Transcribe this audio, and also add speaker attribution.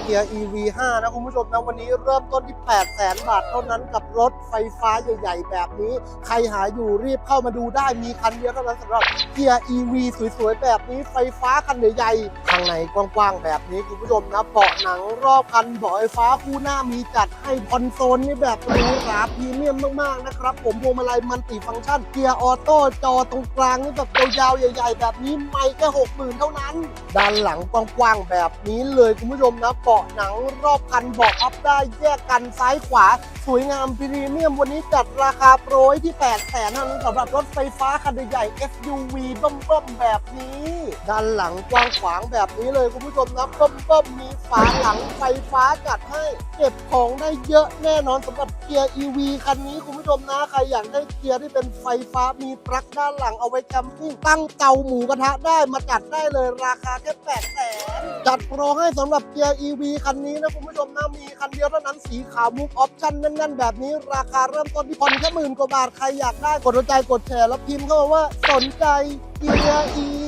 Speaker 1: เกีย EV5 นะคุณผู้ชมนะวันนี้เริ่มต้นที่ 8 0 0แสนบาทเท่านั้นกับรถไฟฟ้าใหญ่ๆ แบบนี้ ใครหาอยู่รีบเข้ามาดูได้มีคันเดียวเท่านั้นสำหรับเกีย EV สวยๆ แบบนี้ไฟฟ้าคันใหญ่ๆข้างในกว้างๆ แบบนี้คุณผู้ชมนะเบาะหนังรอบคันเบาะไฟฟ้าคู่หน้ามีจัดให้คอนโซลนี่แบบหรูหราพรีเมียมมากๆนะครับผมพวงมาลัยมันติฟังก์ชันเกียร์ออโต้จอตรงกลางนี่แบบยาวๆใหญ่ ๆ แบบนี้ไม่แค่หกหมื่นเท่านั้น ด้านหลังกว้างๆแบบนี้เลยคุณผู้ชมนะเบาะหนังรอบคันเบาะพับได้แยกกันซ้ายขวา สวยงามพรีเมียมวันนี้จัดราคาโปรยที่ 8 0 0แสนสำหรับรถไฟฟ้าคันใหญ่ SUV เบิ่มๆแบบนี้ ด้านหลังกว้างขวางแบบนี้เลยคุณผู้ชมนะเบิ่มๆมีฝาหลังไฟฟ้าจัดให้เก็บของได้เยอะแน่นอนสำหรับเกียร์ EV คันนี้คุณผู้ชมนะใครอยากได้เกียร์ที่เป็นไฟฟ้ามีปลั๊กด้านหลังเอาไว้แคมปิ้งตั้งเตาหมูกระทะได้มาจัดได้เลยราคาแค่8 0 0แสน จัดโปรให้สำหรับเกียร์ EV คันนี้นะคุณผู้ชมนะมีคันเดียวเท่านั้นสีขาวมุกออปชั่นแน่นๆ แบบนี้ ราคาเริ่มต้นที่ผ่อนแค่หมื่นกว่าบาท ใครอยากได้กดหัวใจกดแชร์แล้วพิมพ์เข้ามาว่าสนใจเกียร์ EV